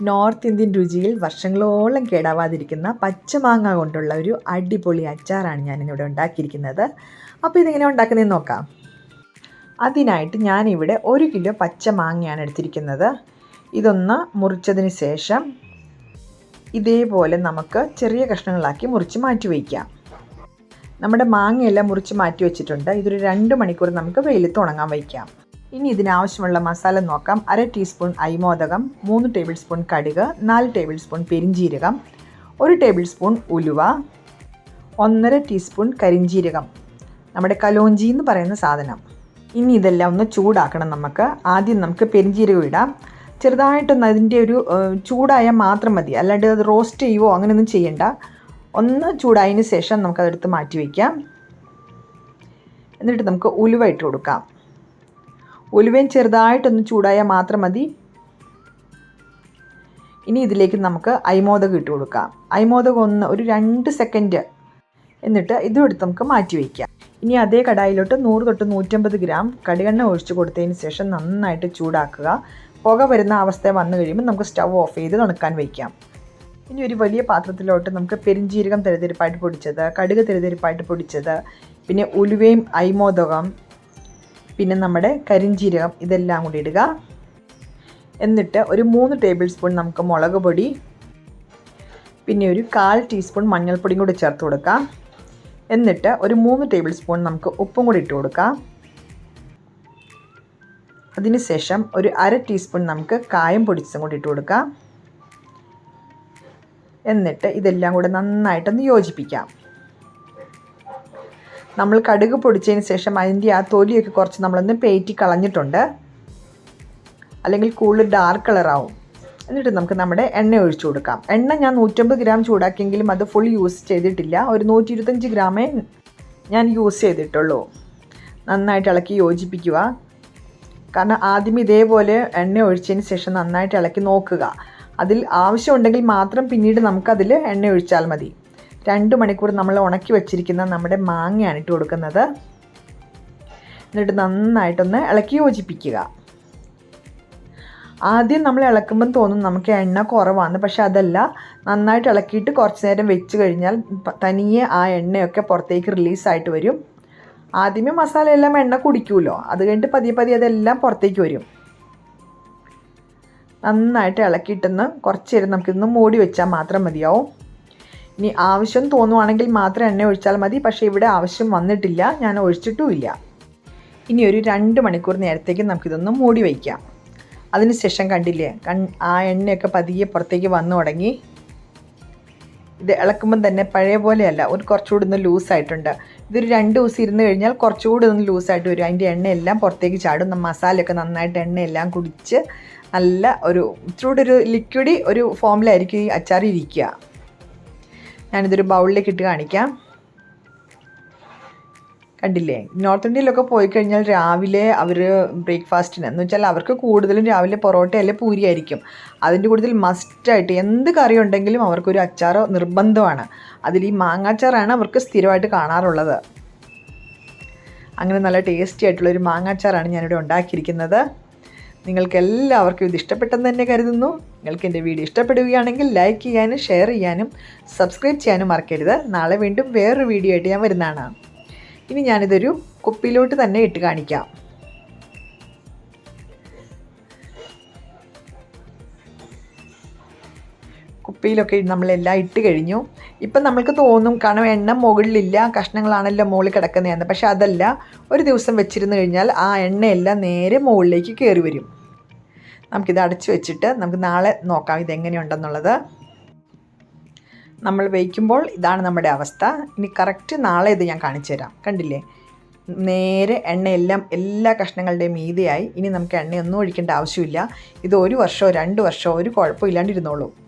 North Indian രുചിയിൽ വർഷങ്ങളോളം കേടാവാതിരിക്കുന്ന പച്ചമാങ്ങ കൊണ്ടുള്ള ഒരു അടിപൊളി അച്ചാറാണ് ഞാൻ ഞാനിന്നിവിടെ ഉണ്ടാക്കിയിരിക്കുന്നത്. അപ്പോൾ ഇതെങ്ങനെ ഉണ്ടാക്കുന്നതെന്ന് നോക്കാം. അതിനായിട്ട് ഞാനിവിടെ ഒരു കിലോ പച്ചമാങ്ങയാണ് എടുത്തിരിക്കുന്നത്. ഇതൊന്ന് മുറിച്ചതിന് ശേഷം ഇതേപോലെ നമുക്ക് ചെറിയ കഷ്ണങ്ങളാക്കി മുറിച്ച് മാറ്റി വയ്ക്കാം. നമ്മുടെ മാങ്ങയെല്ലാം മുറിച്ച് മാറ്റി വെച്ചിട്ടുണ്ട്. ഇതൊരു രണ്ട് മണിക്കൂർ നമുക്ക് വെയിലത്ത് ഉണങ്ങാൻ വയ്ക്കാം. ഇനി ഇതിനാവശ്യമുള്ള മസാല നോക്കാം. അര ടീസ്പൂൺ അരിമോദകം മൂന്ന് ടേബിൾ സ്പൂൺ കടുക് നാല് ടേബിൾ സ്പൂൺ പെരിഞ്ജീരകം ഒരു ടേബിൾ സ്പൂൺ ഉലുവ ഒന്നര ടീസ്പൂൺ കരിഞ്ജീരകം നമ്മുടെ കലോഞ്ചി എന്ന് പറയുന്ന സാധനം. ഇനി ഇതെല്ലാം ഒന്ന് ചൂടാക്കണം നമുക്ക്. ആദ്യം നമുക്ക് പെരിഞ്ജീരകം ഇടാം. ചെറുതായിട്ടൊന്ന് അതിന്റെ ഒരു ചൂടായ ചൂടായാൽ മാത്രം മതി. അല്ലാണ്ട് അത് റോസ്റ്റ് ചെയ്യുവോ അങ്ങനെയൊന്നും ചെയ്യണ്ട. ഒന്ന് ചൂടായതിന് ശേഷം നമുക്കതെടുത്ത് മാറ്റി വയ്ക്കാം എന്നിട്ട് നമുക്ക് ഉലുവ ഇട്ട് കൊടുക്കാം. ഉലുവയും ചെറുതായിട്ടൊന്ന് ചൂടായാൽ മാത്രം മതി. ഇനി ഇതിലേക്ക് നമുക്ക് അയ്മോദകം ഇട്ട് കൊടുക്കാം. അയ്മോദകം ഒന്ന് ഒരു രണ്ട് സെക്കൻഡ് എന്നിട്ട് ഇതും എടുത്ത് നമുക്ക് മാറ്റി വയ്ക്കാം. ഇനി അതേ കടായിലോട്ട് നൂറ് തൊട്ട് നൂറ്റമ്പത് ഗ്രാം കടുകെണ്ണ ഒഴിച്ച് കൊടുത്തതിന് ശേഷം നന്നായിട്ട് ചൂടാക്കുക. പുക വരുന്ന അവസ്ഥ വന്നു കഴിയുമ്പോൾ നമുക്ക് സ്റ്റവ് ഓഫ് ചെയ്ത് തണുക്കാൻ വയ്ക്കാം. ഇനി ഒരു വലിയ പാത്രത്തിലോട്ട് നമുക്ക് പെരിഞ്ജീരകം തെരതിരിപ്പായിട്ട് പൊടിച്ചത് കടുക് തെരതിരിപ്പായിട്ട് പൊടിച്ചത് പിന്നെ ഉലുവയും അയ്മോദകം പിന്നെ നമ്മുടെ കരിഞ്ജീരകം ഇതെല്ലാം കൂടി ഇടുക. എന്നിട്ട് ഒരു മൂന്ന് ടേബിൾ സ്പൂൺ നമുക്ക് മുളക് പൊടി പിന്നെ ഒരു കാൽ ടീസ്പൂൺ മഞ്ഞൾപ്പൊടിയും കൂടി ചേർത്ത് കൊടുക്കാം. എന്നിട്ട് ഒരു മൂന്ന് ടേബിൾ സ്പൂൺ നമുക്ക് ഉപ്പും കൂടി ഇട്ട് കൊടുക്കാം. അതിനുശേഷം ഒരു അര ടീസ്പൂൺ നമുക്ക് കായം പൊടിച്ചതും കൂടി ഇട്ട് കൊടുക്കാം. എന്നിട്ട് ഇതെല്ലാം കൂടെ നന്നായിട്ടൊന്ന് യോജിപ്പിക്കാം. നമ്മൾ കടുക് പൊടിച്ചതിന് ശേഷം അതിന്റെ ആ തൊലിയൊക്കെ കുറച്ച് നമ്മളൊന്ന് പേറ്റി കളഞ്ഞിട്ടുണ്ട്. അല്ലെങ്കിൽ കൂടുതൽ ഡാർക്ക് കളറാവും എന്നിട്ട് നമുക്ക് നമ്മുടെ എണ്ണ ഒഴിച്ചു കൊടുക്കാം. എണ്ണ ഞാൻ നൂറ്റമ്പത് ഗ്രാം ചൂടാക്കിയെങ്കിലും അത് ഫുൾ യൂസ് ചെയ്തിട്ടില്ല. ഒരു നൂറ്റി ഇരുപത്തഞ്ച് ഗ്രാമേ ഞാൻ യൂസ് ചെയ്തിട്ടുള്ളൂ. നന്നായിട്ട് ഇളക്കി യോജിപ്പിക്കുക. കാരണം ആദ്യം ഇതേപോലെ എണ്ണ ഒഴിച്ചതിന് ശേഷം നന്നായിട്ട് ഇളക്കി നോക്കുക. അതിൽ ആവശ്യമുണ്ടെങ്കിൽ മാത്രം പിന്നീട് നമുക്കതിൽ എണ്ണ ഒഴിച്ചാൽ മതി. രണ്ട് മണിക്കൂർ നമ്മൾ ഉണക്കി വെച്ചിരിക്കുന്ന നമ്മുടെ മാങ്ങയാണ് ഇട്ട് കൊടുക്കുന്നത്. എന്നിട്ട് നന്നായിട്ടൊന്ന് ഇളക്കി യോജിപ്പിക്കുക. ആദ്യം നമ്മൾ ഇളക്കുമ്പം തോന്നും നമുക്ക് എണ്ണ കുറവാണ് പക്ഷെ അതല്ല നന്നായിട്ട് ഇളക്കിയിട്ട് കുറച്ച് നേരം വെച്ച് കഴിഞ്ഞാൽ തനിയെ ആ എണ്ണയൊക്കെ പുറത്തേക്ക് റിലീസായിട്ട് വരും. ആദ്യമേ മസാല എല്ലാം എണ്ണ കുടിക്കുമല്ലോ അത് കഴിഞ്ഞിട്ട് പതിയെ പതിയെ അതെല്ലാം പുറത്തേക്ക് വരും. നന്നായിട്ട് ഇളക്കിയിട്ടൊന്ന് കുറച്ച് നേരം നമുക്കിതൊന്ന് മൂടി വെച്ചാൽ മാത്രം മതിയാവും. ഇനി ആവശ്യം തോന്നുവാണെങ്കിൽ മാത്രം എണ്ണ ഒഴിച്ചാൽ മതി. പക്ഷേ ഇവിടെ ആവശ്യം വന്നിട്ടില്ല. ഞാൻ ഒഴിച്ചിട്ടുമില്ല. ഇനി ഒരു രണ്ട് മണിക്കൂർ നേരത്തേക്ക് നമുക്കിതൊന്ന് മൂടി വയ്ക്കാം. അതിനുശേഷം കണ്ടില്ലേ? കൺ ആ എണ്ണയൊക്കെ പതിയെ പുറത്തേക്ക് വന്നു തുടങ്ങി. ഇത് ഇളക്കുമ്പം തന്നെ പഴയ പോലെയല്ല. ഒരു കുറച്ചുകൂടി ഒന്ന് ലൂസായിട്ടുണ്ട്. ഇതൊരു രണ്ട് ദിവസം ഇരുന്ന് കഴിഞ്ഞാൽ കുറച്ചുകൂടി ഒന്ന് ലൂസായിട്ട് വരും. അതിന്റെ എണ്ണയെല്ലാം പുറത്തേക്ക് ചാടും. മസാലയൊക്കെ നന്നായിട്ട് എണ്ണയെല്ലാം കുടിച്ച് നല്ല ഒരു ഇച്ചിരൂടെ ഒരു ലിക്വിഡി ഒരു ഫോമിലായിരിക്കും ഈ അച്ചാർ ഇരിക്കുക. ഞാനിതൊരു ബൗളിലേക്ക് ഇട്ട് കാണിക്കാം. കണ്ടില്ലേ? നോർത്ത് ഇന്ത്യയിലൊക്കെ പോയി കഴിഞ്ഞാൽ രാവിലെ അവർ ബ്രേക്ക്ഫാസ്റ്റിന് എന്ന് വെച്ചാൽ അവർക്ക് കൂടുതലും രാവിലെ പൊറോട്ട അല്ലെ പൂരി ആയിരിക്കും. അതിന്റെ കൂടുതൽ മസ്റ്റായിട്ട് എന്ത് കറി ഉണ്ടെങ്കിലും അവർക്കൊരു അച്ചാറോ നിർബന്ധമാണ്. അതിൽ ഈ മാങ്ങാച്ചാറാണ് അവർക്ക് സ്ഥിരമായിട്ട് കാണാറുള്ളത്. അങ്ങനെ നല്ല ടേസ്റ്റി ആയിട്ടുള്ളൊരു മാങ്ങാച്ചാറാണ് ഞാനിവിടെ ഉണ്ടാക്കിയിരിക്കുന്നത്. നിങ്ങൾക്ക് എല്ലാവർക്കും ഇത് ഇഷ്ടപ്പെട്ടെന്ന് തന്നെ കരുതുന്നു. നിങ്ങൾക്ക് എന്റെ വീഡിയോ ഇഷ്ടപ്പെടുകയാണെങ്കിൽ ലൈക്ക് ചെയ്യാനും ഷെയർ ചെയ്യാനും സബ്സ്ക്രൈബ് ചെയ്യാനും മറക്കരുത്. നാളെ വീണ്ടും വേറൊരു വീഡിയോ ആയിട്ട് ഞാൻ വരുന്നതാണ്. ഇനി ഞാനിതൊരു കുപ്പിയിലോട്ട് തന്നെ ഇട്ട് കാണിക്കാം. കുപ്പിയിലൊക്കെ നമ്മളെല്ലാം ഇട്ട് കഴിഞ്ഞു. ഇപ്പം നമ്മൾക്ക് തോന്നും കാരണം എണ്ണ മുകളിലില്ല കഷ്ണങ്ങളാണല്ലോ മുകളിൽ കിടക്കുന്നതെന്ന്. പക്ഷേ അതല്ല ഒരു ദിവസം വെച്ചിരുന്ന് കഴിഞ്ഞാൽ ആ എണ്ണയെല്ലാം നേരെ മുകളിലേക്ക് കയറി വരും. നമുക്കിത് അടച്ചു വെച്ചിട്ട് നമുക്ക് നാളെ നോക്കാം ഇതെങ്ങനെയുണ്ടെന്നുള്ളത്. നമ്മൾ വയ്ക്കുമ്പോൾ ഇതാണ് നമ്മുടെ അവസ്ഥ. ഇനി കറക്റ്റ് നാളെ ഇത് ഞാൻ കാണിച്ചു തരാം. കണ്ടില്ലേ? നേരെ എണ്ണയെല്ലാം എല്ലാ കഷ്ണങ്ങളുടെയും മീതിയായി. ഇനി നമുക്ക് എണ്ണയൊന്നും ഒഴിക്കേണ്ട ആവശ്യമില്ല. ഇത് ഒരു വർഷമോ രണ്ട് വർഷമോ ഒരു കുഴപ്പമില്ലാണ്ടിരുന്നോളൂ.